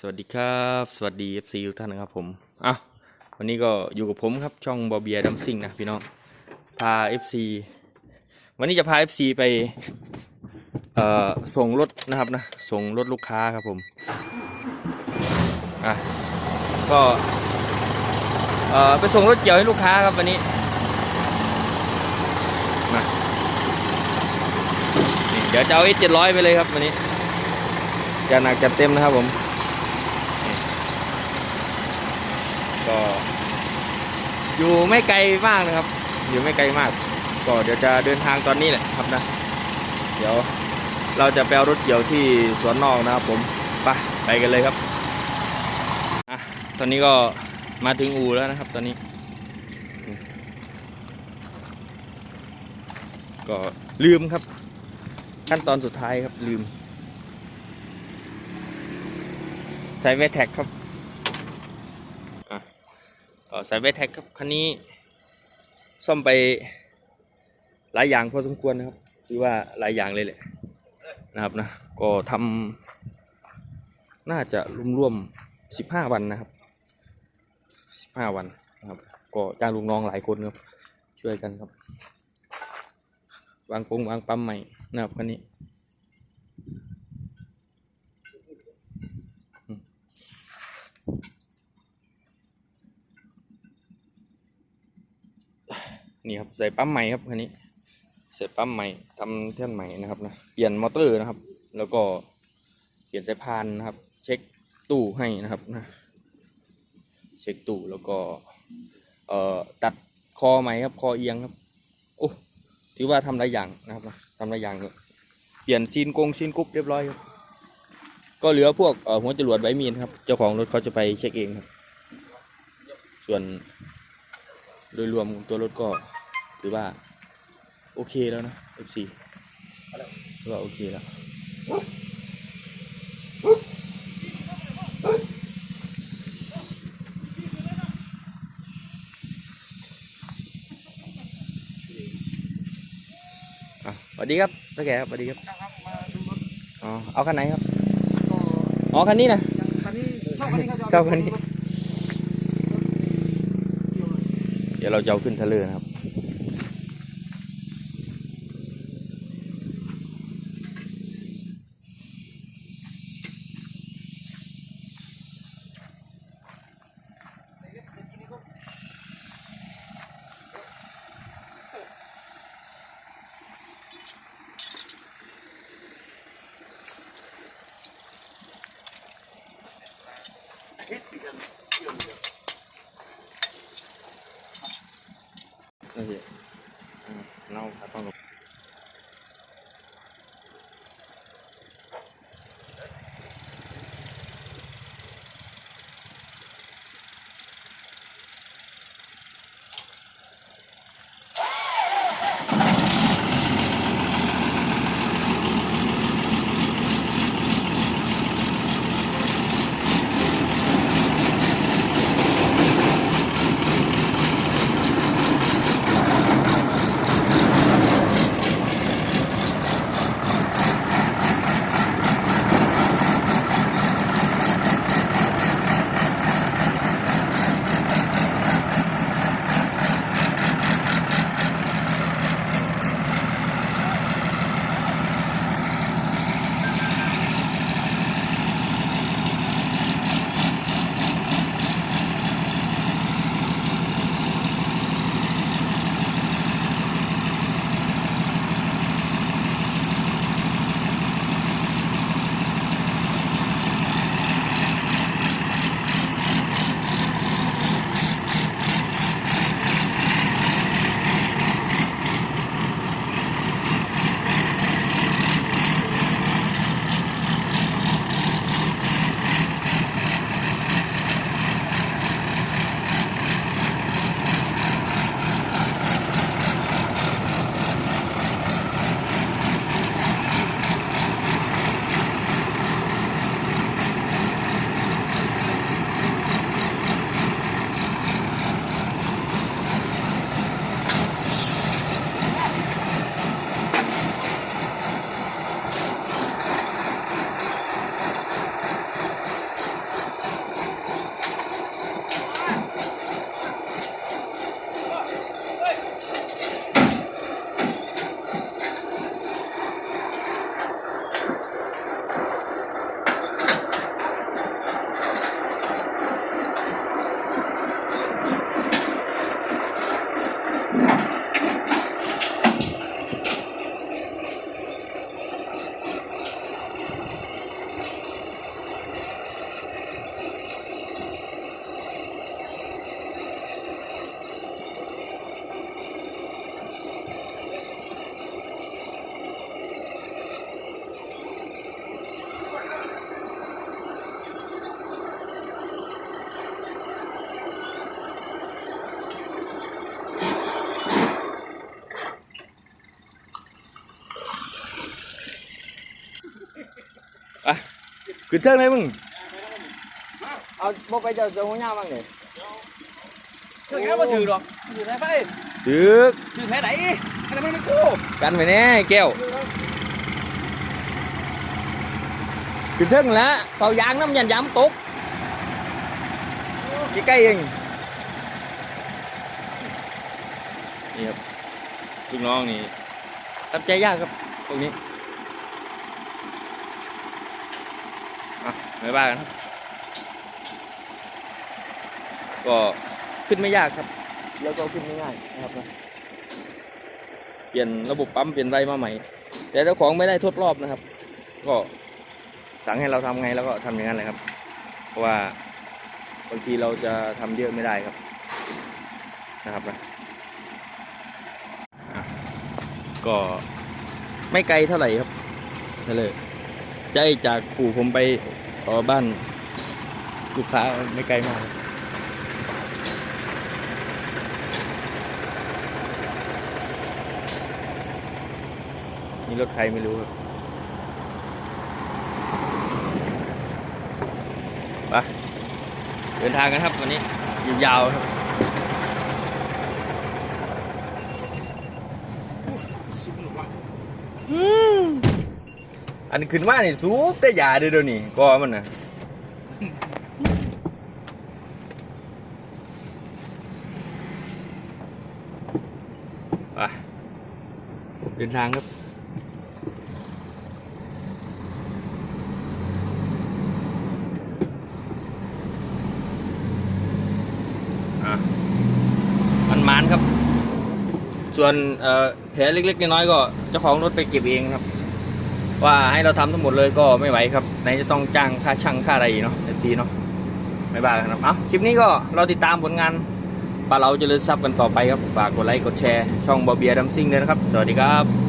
สวัสดีครับ สวัสดี FC ทุกท่านนะครับผมอะวันนี้ก็อยู่กับผมครับช่องบอเบียดัมซิงนะพี่น้องพา FC วันนี้จะพา FC ไปเอ่อส่งรถนะครับนะส่งรถลูกค้าครับผมอะก็เอ่อไปส่งรถเกี่ยวให้ลูกค้าครับวันนี้มาเดี๋ยวจะเอา S 700ไปเลยครับวันนี้จะหนักจะเต็มนะครับผม ก็ อยู่ไม่ไกลมากนะครับ อยู่ไม่ไกลมาก ก็เดี๋ยวจะเดินทางตอนนี้แหละครับนะ เดี๋ยวเราจะไปเอารถเกี่ยวที่สวนนอกนะครับผมไปไปกันเลยครับอะตอนนี้ก็มาถึงอู่แล้วนะครับ ตอนนี้ ก็ลืมครับ ขั้นตอนสุดท้ายครับลืมใส่เวทแท็กครับ สายเวทแท็กครับคันนี้ ซ่อมไปหลายอย่างพอสมควรนะครับคือว่าหลายอย่างเลยแหละนะครับนะก็ทำน่าจะรวมๆสิบห้าวันนะครับสิบห้าวันนะครับก็จ้างลูกน้องหลายคนครับ ช่วยกันครับ วางปงวางปั๊มใหม่นะครับคันนี้ นี่ครับใส่ปั๊มใหม่ครับคันนี้ใส่ปั๊มใหม่ทำเท่านใหม่นะครับนะเปลี่ยนมอเตอร์นะครับ แล้วก็เปลี่ยนสายพานนะครับ เช็คตู้ให้นะครับนะเช็คตู้แล้วก็เอ่อตัดคอใหม่ครับคอเอียงครับโอ้ถือว่าทำหลายอย่างนะครับนะทำหลายอย่างครับเปลี่ยนซีนกงซีนกรุ๊ปเรียบร้อยครับก็เหลือพวกหัวจรวดใบมีดครับ เจ้าของรถเขาจะไปเช็คเองครับ ส่วนโดยรวมตัวรถก็ ถือว่า โอเคแล้วนะ F4 ถือว่าโอเคแล้วอะสวัสดีครับตาแกครับสวัสดีครับครับมาดูรถอ๋อเอาคันไหนครับก็อ๋อคันนี้นะคันนี้ชอบคันนี้ครับชอบคันนี้ เดี๋ยวเราจะเอาขึ้นเทเลอร์นะครับ โอเคอ่าเร องลงขึ้นเทิงเลยมึง เอาบ่ไปเจอเจอหัวหน้าบ้างเนี่ยถึงแค่มาถือหรอกถือแพ้ไปตึกถือแพ้ไหนอะไรมันไม่กู้กันไปแน่แก้วขึ้นเทิงแล้วเฝ้ายางน้ำยันย้ำตกใกล้ๆเองนี่ครับลูกน้องนี่ทำใจยากครับตรงนี้อะ ไม่บ้ากันครับ ก็ขึ้นไม่ยากครับ แล้วก็ขึ้นไม่ง่ายนะครับนะเปลี่ยนระบบปั๊มเปลี่ยนไรมาใหม่ แต่เจ้าของไม่ได้ทดรอบนะครับ ก็สั่งให้เราทำไงแล้วก็ทำอย่างนั้นเลยครับ เพราะว่าบางทีเราจะทำเยอะไม่ได้ครับนะครับนะอะก็ไม่ไกลเท่าไหร่ครับนั่นเลยใช่จากปู่ผมไป ต่อบ้านลูกค้าไม่ไกลมากครับมีรถใครไม่รู้ครับไปเดินทางกันครับวันนี้ยาวๆครับสุดหรอวะ อันขึ้นมานี่สูบแต่ยาเด้อเดี๋ยวนี้ก็มันนะไปเดินทางครับอะมันมานครับ ส่วนเออแผลเล็กๆน้อยๆก็เจ้าของรถไปเก็บเองครับ ว่าให้เราทำทั้งหมดเลยก็ไม่ไหวครับไหนจะต้องจ้างค่าช่างค่าอะไรเนาะเอฟซีเนาะไม่บ้ากันครับเอาคลิปนี้ก็เราติดตามผลงานปลาเราเจริญทรัพย์กันต่อไปครับฝากกดไลค์กดแชร์ช่องบอเบียดัมซิงเลยนะครับ สวัสดีครับ